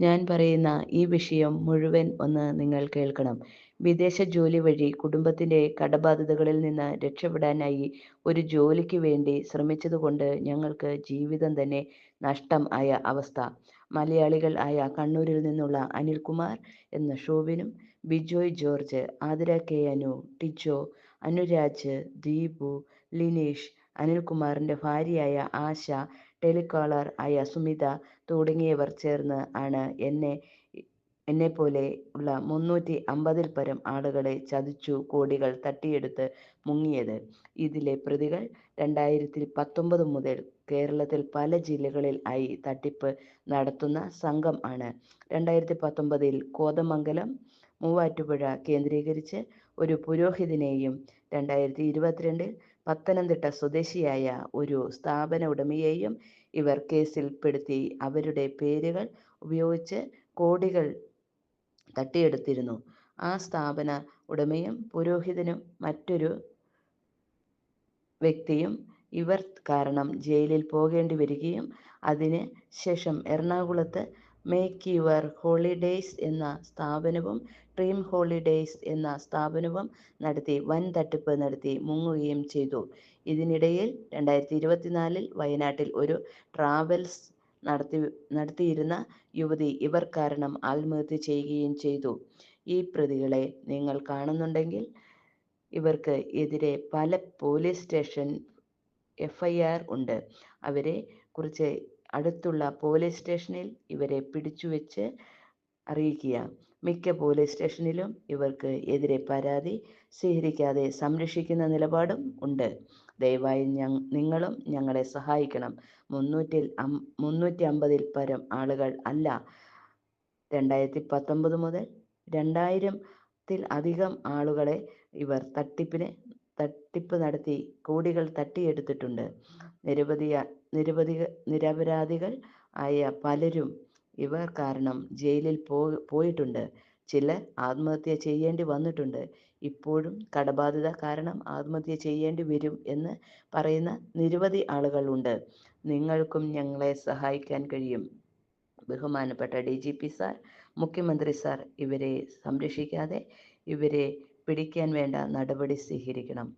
ഞാൻ പറയുന്ന ഈ വിഷയം മുഴുവൻ ഒന്ന് നിങ്ങൾ കേൾക്കണം. വിദേശ ജോലി വഴി കുടുംബത്തിന്റെ കടബാധ്യതകളിൽ നിന്ന് രക്ഷപ്പെടാനായി ഒരു ജോലിക്ക് വേണ്ടി ശ്രമിച്ചതുകൊണ്ട് ഞങ്ങൾക്ക് ജീവിതം തന്നെ നഷ്ടം ആയ അവസ്ഥ. മലയാളികൾ ആയ കണ്ണൂരിൽ നിന്നുള്ള അനിൽകുമാർ എന്ന ഷോവിനും ബിജോയ് ജോർജ് ആതിര കെ അനു ടിജോ അനുരാജ് ദീപു ലിനീഷ് അനിൽകുമാറിന്റെ ഭാര്യയായ ആശ ടെലികോളർ ആയ സുമിത തുടങ്ങിയവർ ചേർന്ന് ആണ് എന്നെ എന്നെ പോലെ ഉള്ള മുന്നൂറ്റി അമ്പതിൽ പരം ആളുകളെ ചതിച്ചു കോടികൾ തട്ടിയെടുത്ത് മുങ്ങിയത്. ഇതിലെ പ്രതികൾ രണ്ടായിരത്തി പത്തൊമ്പത് മുതൽ കേരളത്തിൽ പല ജില്ലകളിൽ ആയി തട്ടിപ്പ് നടത്തുന്ന സംഘം ആണ്. രണ്ടായിരത്തി പത്തൊമ്പതിൽ കോതമംഗലം മൂവാറ്റുപുഴ കേന്ദ്രീകരിച്ച് ഒരു പുരോഹിതനെയും രണ്ടായിരത്തി ഇരുപത്തിരണ്ടിൽ പത്തനംതിട്ട സ്വദേശിയായ ഒരു സ്ഥാപന ഉടമയെയും ഇവർ കേസിൽ പെടുത്തി. അവരുടെ പേരുകൾ ഉപയോഗിച്ച് കോടികൾ തട്ടിയെടുത്തിരുന്നു. ആ സ്ഥാപന ഉടമയും പുരോഹിതനും മറ്റൊരു വ്യക്തിയും ഇവർ കാരണം ജയിലിൽ പോകേണ്ടി വരികയും അതിന് ശേഷം എറണാകുളത്ത് മേക്ക് യുവർ ഹോളിഡേയ്സ് എന്ന സ്ഥാപനവും ഡ്രീം ഹോളിഡേയ്സ് എന്ന സ്ഥാപനവും നടത്തി വൻ തട്ടിപ്പ് നടത്തി മുങ്ങുകയും ചെയ്തു. ഇതിനിടയിൽ രണ്ടായിരത്തി ഇരുപത്തിനാലിൽ വയനാട്ടിൽ ഒരു ട്രാവൽസ് നടത്തി നടത്തിയിരുന്ന യുവതി ഇവർ കാരണം ആത്മഹത്യ ചെയ്യുകയും ചെയ്തു. ഈ പ്രതികളെ നിങ്ങൾ കാണുന്നുണ്ടെങ്കിൽ ഇവർക്ക് എതിരെ പല police station F I R ഉണ്ട്. അവരെ കുറിച്ച് അടുത്തുള്ള പോലീസ് സ്റ്റേഷനിൽ ഇവരെ പിടിച്ചുവെച്ച് അറിയിക്കുക. മിക്ക പോലീസ് സ്റ്റേഷനിലും ഇവർക്ക് എതിരെ പരാതി സ്വീകരിക്കാതെ സംരക്ഷിക്കുന്ന നിലപാടും ഉണ്ട്. ദയവായി നിങ്ങളും ഞങ്ങളെ സഹായിക്കണം. മുന്നൂറ്റിൽ മുന്നൂറ്റി അമ്പതിൽ പരം ആളുകൾ അല്ല. രണ്ടായിരത്തി പത്തൊമ്പത് മുതൽ രണ്ടായിരത്തിൽ അധികം ആളുകളെ ഇവർ തട്ടിപ്പിന് തട്ടിപ്പ് നടത്തി കോടികൾ തട്ടിയെടുത്തിട്ടുണ്ട്. നിരവധി നിരവധി നിരപരാധികൾ ആയ പലരും ഇവർ കാരണം ജയിലിൽ പോയിട്ടുണ്ട്. ചിലർ ആത്മഹത്യ ചെയ്യേണ്ടി വന്നിട്ടുണ്ട്. ഇപ്പോഴും കടബാധ്യത കാരണം ആത്മഹത്യ ചെയ്യേണ്ടി വരും എന്ന് പറയുന്ന നിരവധി ആളുകളുണ്ട് നിങ്ങൾക്കും ഞങ്ങളെ സഹായിക്കാൻ കഴിയും. ബഹുമാനപ്പെട്ട ഡി ജി പി സാർ മുഖ്യമന്ത്രി സാർ ഇവരെ സംരക്ഷിക്കാതെ ഇവരെ പിടിക്കാൻ വേണ്ട നടപടി സ്വീകരിക്കണം.